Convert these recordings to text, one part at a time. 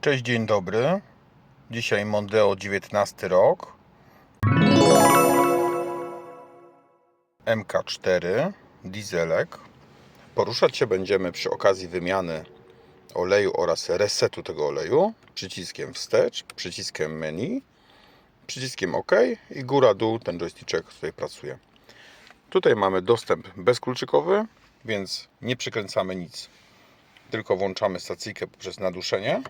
Cześć, dzień dobry. Dzisiaj Mondeo 19 rok. MK4 dieselek. Poruszać się będziemy przy okazji wymiany oleju oraz resetu tego oleju przyciskiem wstecz, przyciskiem menu, przyciskiem OK i góra dół ten joystick tutaj pracuje. Tutaj mamy dostęp bezkluczykowy, więc nie przykręcamy nic. Tylko włączamy stacyjkę poprzez naduszenie.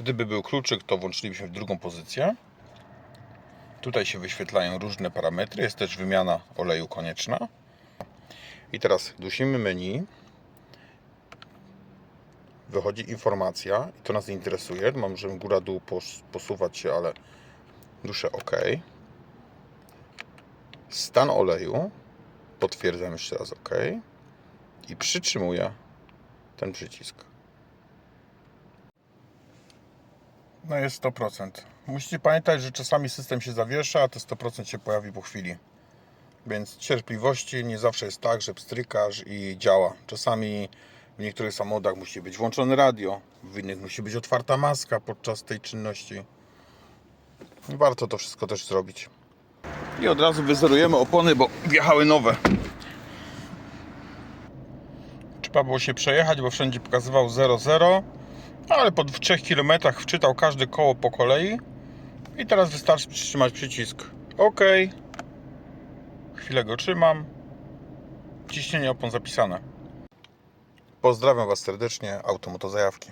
Gdyby był kluczyk, to włączylibyśmy w drugą pozycję. Tutaj się wyświetlają różne parametry. Jest też wymiana oleju konieczna. I teraz dusimy menu. Wychodzi informacja i to nas interesuje. Możemy góra-dół pos- posuwać się, ale duszę OK. Stan oleju. Potwierdzam jeszcze raz OK. I przytrzymuję ten przycisk. No jest 100%. Musicie pamiętać, że czasami system się zawiesza, a te 100% się pojawi po chwili. Więc cierpliwości, nie zawsze jest tak, że pstrykasz i działa. Czasami w niektórych samochodach musi być włączone radio, w innych musi być otwarta maska podczas tej czynności. Warto to wszystko też zrobić. I od razu wyzerujemy opony, bo wjechały nowe. Trzeba było się przejechać, bo wszędzie pokazywał 0,0 ale po 3 km wczytał każde koło po kolei i teraz wystarczy przytrzymać przycisk. OK chwilę go trzymam. Ciśnienie opon zapisane. Pozdrawiam Was serdecznie Automotozajawki